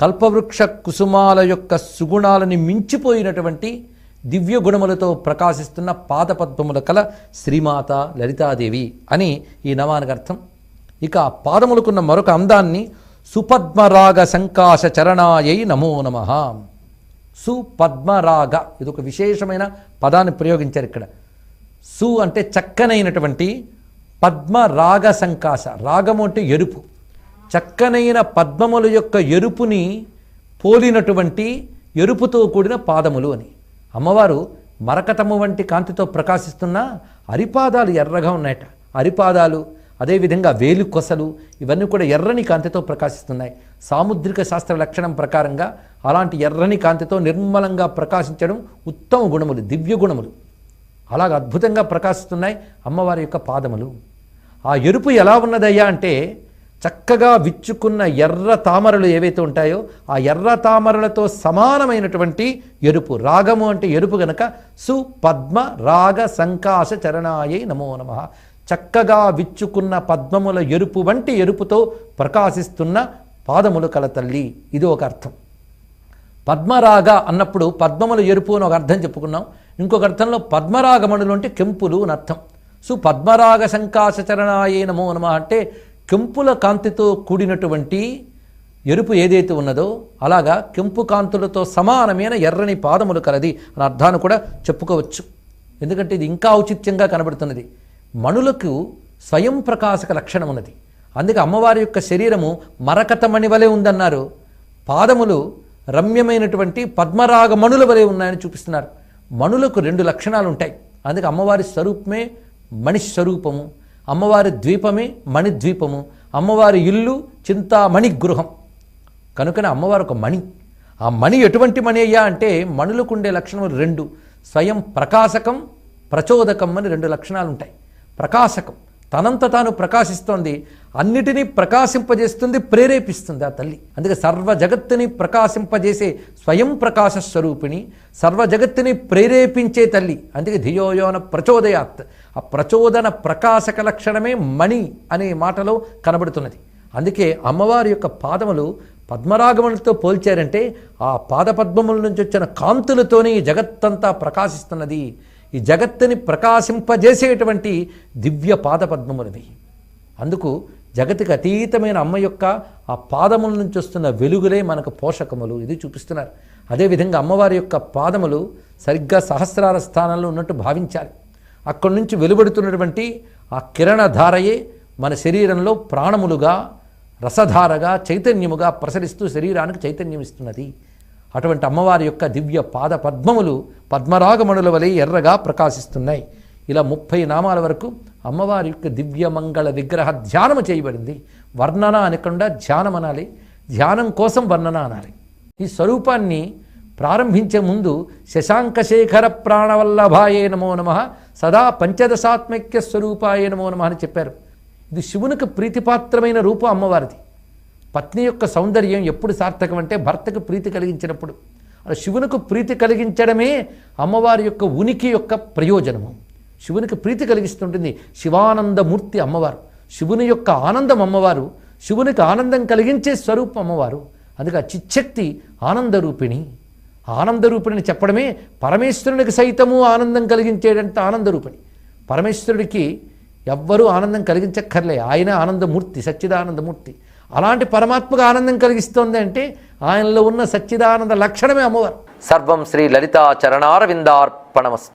కల్పవృక్ష కుసుమాల యొక్క సుగుణాలని మించిపోయినటువంటి దివ్య గుణములతో ప్రకాశిస్తున్న పాదపద్మముల కల శ్రీమాత లలితాదేవి అని ఈ నవానికి అర్థం. ఇక ఆ పాదములకున్న మరొక అందాన్ని సుపద్మరాగ సంకాశ చరణాయై నమో నమ. సుపద్మరాగ ఇది ఒక విశేషమైన పదాన్ని ప్రయోగించారు ఇక్కడ. సు అంటే చక్కనైనటువంటి పద్మరాగ సంకాశ రాగము అంటే ఎరుపు. చక్కనైన పద్మముల యొక్క ఎరుపుని పోలినటువంటి ఎరుపుతో కూడిన పాదములు అని. అమ్మవారు మరకతము వంటి కాంతితో ప్రకాశిస్తున్న అరిపాదాలు ఎర్రగా ఉన్నాయట. అరిపాదాలు అదేవిధంగా వేలు కొసలు ఇవన్నీ కూడా ఎర్రని కాంతితో ప్రకాశిస్తున్నాయి. సాముద్రిక శాస్త్ర లక్షణం ప్రకారంగా అలాంటి ఎర్రని కాంతితో నిర్మలంగా ప్రకాశించడం ఉత్తమ గుణములు దివ్య గుణములు. అలాగ అద్భుతంగా ప్రకాశిస్తున్నాయి అమ్మవారి యొక్క పాదములు. ఆ ఎరుపు ఎలా ఉన్నదయ్యా అంటే చక్కగా విచ్చుకున్న ఎర్ర తామరలు ఏవైతే ఉంటాయో ఆ ఎర్ర తామరలతో సమానమైనటువంటి ఎరుపు. రాగము అంటే ఎరుపు గనక సుపద్మ రాగ సంకాశ చరణాయై నమో నమ. చక్కగా విచ్చుకున్న పద్మముల ఎరుపు వంటి ఎరుపుతో ప్రకాశిస్తున్న పాదములు కల తల్లి. ఇది ఒక అర్థం. పద్మరాగ అన్నప్పుడు పద్మముల ఎరుపు అని ఒక అర్థం చెప్పుకున్నాం. ఇంకొక అర్థంలో పద్మరాగమణులు అంటే కెంపులు అని అర్థం. సు పద్మరాగ సంకాశ చరణాయే నమో నమ అంటే కెంపుల కాంతితో కూడినటువంటి ఎరుపు ఏదైతే ఉన్నదో అలాగా కెంపు కాంతులతో సమానమైన ఎర్రని పాదములు కలది అనే అర్థాన్ని కూడా చెప్పుకోవచ్చు. ఎందుకంటే ఇది ఇంకా ఔచిత్యంగా కనబడుతున్నది. మణులకు స్వయం ప్రకాశక లక్షణం ఉన్నది. అందుకే అమ్మవారి యొక్క శరీరము మరకతమణి వలె ఉందన్నారు. పాదములు రమ్యమైనటువంటి పద్మరాగ మణుల వలె ఉన్నాయని చూపిస్తున్నారు. మణులకు రెండు లక్షణాలు ఉంటాయి అందుకే అమ్మవారి స్వరూపమే మణిస్వరూపము అమ్మవారి ద్వీపమే మణిద్వీపము. అమ్మవారి ఇల్లు చింతామణి గృహం. కనుకనే అమ్మవారు ఒక మణి. ఆ మణి ఎటువంటి మణి అయ్యా అంటే మణులకు ఉండే లక్షణములు రెండు. స్వయం ప్రకాశకం ప్రచోదకం అని రెండు లక్షణాలు ఉంటాయి ప్రకాశకం. తనంత తాను ప్రకాశిస్తోంది. అన్నిటినీ ప్రకాశింపజేస్తుంది ప్రేరేపిస్తుంది ఆ తల్లి. అందుకే సర్వ జగత్తుని ప్రకాశింపజేసే స్వయం ప్రకాశ స్వరూపిణి సర్వ జగత్తుని ప్రేరేపించే తల్లి. అందుకే ధియోయోన ప్రచోదయాత్. ఆ ప్రచోదన ప్రకాశక లక్షణమే మణి అనే మాటలో కనబడుతున్నది. అందుకే అమ్మవారి యొక్క పాదములు పద్మరాగములతో పోల్చారంటే ఆ పాదపద్మముల నుంచి వచ్చిన కాంతులతోనే జగత్తంతా ప్రకాశిస్తున్నది. ఈ జగత్తుని ప్రకాశింపజేసేటువంటి దివ్య పాదపద్మములవి అందుకు జగతికి అతీతమైన అమ్మ యొక్క ఆ పాదముల నుంచి వస్తున్న వెలుగులే మనకు పోషకములు. ఇది చూపిస్తున్నారు. అదేవిధంగా అమ్మవారి యొక్క పాదములు సరిగ్గా సహస్రార స్థానంలో ఉన్నట్టు భావించాలి. అక్కడి నుంచి వెలువడుతున్నటువంటి ఆ కిరణధారయే మన శరీరంలో ప్రాణములుగా రసధారగా చైతన్యముగా ప్రసరిస్తూ శరీరానికి చైతన్యం ఇస్తున్నది అటువంటి అమ్మవారి యొక్క దివ్య పాద పద్మములు పద్మరాగమణుల వలె ఎర్రగా ప్రకాశిస్తున్నాయి. ఇలా ముప్పై నామాల వరకు అమ్మవారి యొక్క దివ్యమంగళ విగ్రహ ధ్యానము చేయబడింది. వర్ణన అనకుండా ధ్యానం అనాలి. ధ్యానం కోసం వర్ణన అనాలి. ఈ స్వరూపాన్ని ప్రారంభించే ముందు శశాంకశేఖర ప్రాణవల్లభాయే నమో నమ సదా పంచదశాత్మైక్య స్వరూపాయ నమో నమ అని చెప్పారు. ఇది శివునికి ప్రీతిపాత్రమైన రూపం అమ్మవారిది. పత్ని యొక్క సౌందర్యం ఎప్పుడు సార్థకం అంటే భర్తకు ప్రీతి కలిగించినప్పుడు. అలా శివునికి ప్రీతి కలిగించడమే అమ్మవారి యొక్క ఉనికి యొక్క ప్రయోజనము. శివునికి ప్రీతి కలిగిస్తుంటుంది శివానందమూర్తి అమ్మవారు. శివుని యొక్క ఆనందం అమ్మవారు. శివునికి ఆనందం కలిగించే స్వరూపం అమ్మవారు. అందుకే చిచ్చక్తి ఆనందరూపిణి. ఆనందరూపిణిని చెప్పడమే పరమేశ్వరునికి సైతము ఆనందం కలిగించేటంత ఆనందరూపిణి. పరమేశ్వరుడికి ఎవ్వరూ ఆనందం కలిగించక్కర్లే. ఆయన ఆనందమూర్తి సచ్చిదానందమూర్తి. అలాంటి పరమాత్మకు ఆనందం కలిగిస్తోంది అంటే ఆయనలో ఉన్న సచ్చిదానంద లక్షణమే అమ్మవారు. సర్వం శ్రీ లలితా చరణారవిందార్పణమస్తు